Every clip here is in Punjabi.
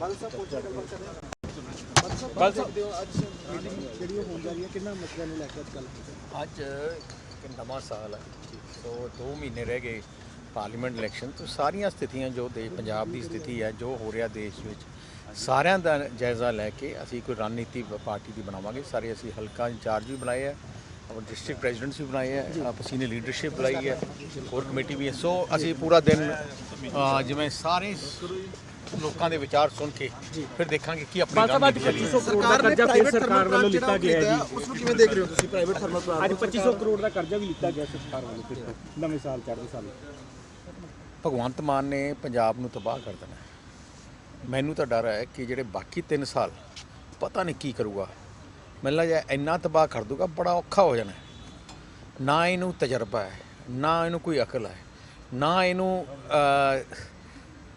ਸਾਹਿਬ ਸਾਹਿਬ ਦਿਓ ਅੱਜ ਮੀਟਿੰਗ ਜਿਹੜੀ ਉਹ ਹੋਣ ਜਾ ਰਹੀ ਹੈ ਕਿੰਨਾ ਮਸਲਿਆਂ ਨੂੰ ਲੈ ਕੇ ਅੱਜ ਕੱਲ੍ਹ ਅੱਜ ਇੱਕ ਨਵਾਂ ਸਾਲ ਹੈ ਸੋ 2 ਮਹੀਨੇ ਰਹਿ ਗਏ ਪਾਰਲੀਮੈਂਟ ਇਲੈਕਸ਼ਨ ਤੋਂ। ਸਾਰੀਆਂ ਸਥਿਤੀਆਂ ਜੋ ਦੇਸ਼ ਪੰਜਾਬ ਦੀ ਸਥਿਤੀ ਹੈ ਜੋ ਹੋ ਰਿਹਾ ਦੇਸ਼ ਵਿੱਚ ਸਾਰਿਆਂ ਦਾ ਜਾਇਜ਼ਾ ਲੈ ਕੇ ਅਸੀਂ ਕੋਈ ਰਣਨੀਤੀ ਪਾਰਟੀ ਦੀ ਬਣਾਵਾਂਗੇ। ਸਾਰੇ ਅਸੀਂ ਹਲਕਾ ਇੰਚਾਰਜ ਵੀ ਬਣਾਏ ਹੈ ਔਰ ਡਿਸਟ੍ਰਿਕਟ ਪ੍ਰੈਜ਼ੀਡੈਂਟਸ ਵੀ ਬਣਾਏ ਹੈ ਆਪ ਅਸੀਂ ਨੇ ਲੀਡਰਸ਼ਿਪ ਬਣਾਈ ਹੈ ਹੋਰ ਕਮੇਟੀ ਵੀ ਹੈ। ਸੋ ਅਸੀਂ ਪੂਰਾ ਦਿਨ ਜਿਵੇਂ ਸਾਰੇ ਲੋਕਾਂ ਦੇ ਵਿਚਾਰ ਸੁਣ ਕੇ ਫਿਰ ਦੇਖਾਂਗੇ ਕੀ ਆਪਣੀ ਚੱਲੀ ਹੈ। ਸਰਕਾਰ ਨੇ ਪ੍ਰਾਈਵੇਟ ਸਰਕਾਰ ਵੱਲੋਂ ਲਿੱਤਾ ਗਿਆ ਹੈ ਉਸ ਨੂੰ ਕਿਵੇਂ ਦੇਖ ਰਹੇ ਹੋ ਤੁਸੀਂ ਪ੍ਰਾਈਵੇਟ ਥਰਮਲ ਪਲਾਂਟ ਅੱਜ 2500 ਕਰੋੜ ਦਾ ਕਰਜ਼ਾ ਵੀ ਲਿੱਤਾ ਗਿਆ ਸਰਕਾਰ ਵੱਲੋਂ ਫਿਰ ਨਵੇਂ ਸਾਲ ਚੜ੍ਹਦੇ ਸਾਲ ਭਗਵੰਤ ਮਾਨ ਨੇ ਪੰਜਾਬ ਨੂੰ ਤਬਾਹ ਕਰ ਦੇਣਾ। ਮੈਨੂੰ ਤਾਂ ਡਰ ਹੈ ਕਿ ਜਿਹੜੇ ਬਾਕੀ 3 ਸਾਲ ਪਤਾ ਨਹੀਂ ਕੀ ਕਰੂਗਾ ਮੈਨੂੰ ਲੱਗਦਾ ਇੰਨਾ ਤਬਾਹ ਕਰ ਦੂਗਾ ਬੜਾ ਔਖਾ ਹੋ ਜਾਣਾ। ਨਾ ਇਹਨੂੰ ਤਜਰਬਾ ਹੈ ਨਾ ਇਹਨੂੰ ਕੋਈ ਅਕਲ ਹੈ ਨਾ ਇਹਨੂੰ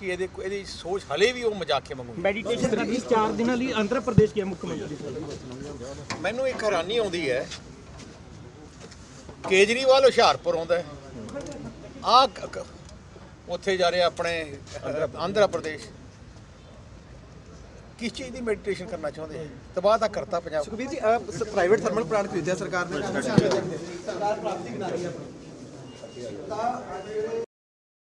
ਕਿ ਇਹਦੇ ਇਹਦੀ ਸੋਚ ਹਲੇ ਵੀ ਉਹ ਮਜ਼ਾਕੀਆ ਵਾਂਗੂ ਹੈ। ਮੈਡੀਟੇਸ਼ਨ ਕਰਨੀ 4 ਦਿਨਾਂ ਲਈ ਆਂਧਰਾ ਪ੍ਰਦੇਸ਼ ਗਿਆ ਮੁੱਖ ਮੰਤਰੀ ਮੈਨੂੰ ਇੱਕ ਹੈਰਾਨੀ ਆਉਂਦੀ ਹੈ। ਕੇਜਰੀਵਾਲ ਹੁਸ਼ਿਆਰਪੁਰ ਆਉਂਦਾ ਆ ਉੱਥੇ ਜਾ ਰਿਹਾ ਆਪਣੇ ਅਹ, ਆਂਧਰਾ ਪ੍ਰਦੇਸ਼। ਕਿਸ ਚੀਜ਼ ਦੀ ਮੈਡੀਟੇਸ਼ਨ ਕਰਨਾ ਚਾਹੁੰਦੇ ਹੈ ਤਬਾਹ ਤਾਂ ਕਰਤਾ ਪੰਜਾਬ। ਸੁਖਬੀਰ ਜੀ ਪ੍ਰਾਈਵੇਟ ਥਰਮਲ ਪਲਾਂਟ ਖਰੀਦਿਆ ਸਰਕਾਰ ਨੇ। ਸਰਕਾਰ ਪ੍ਰਾਪਤੀ ਬਣਾ ਰਹੀ ਹੈ। ਆਪਣੀ ਤਾਂ ਜਿਹੜੇ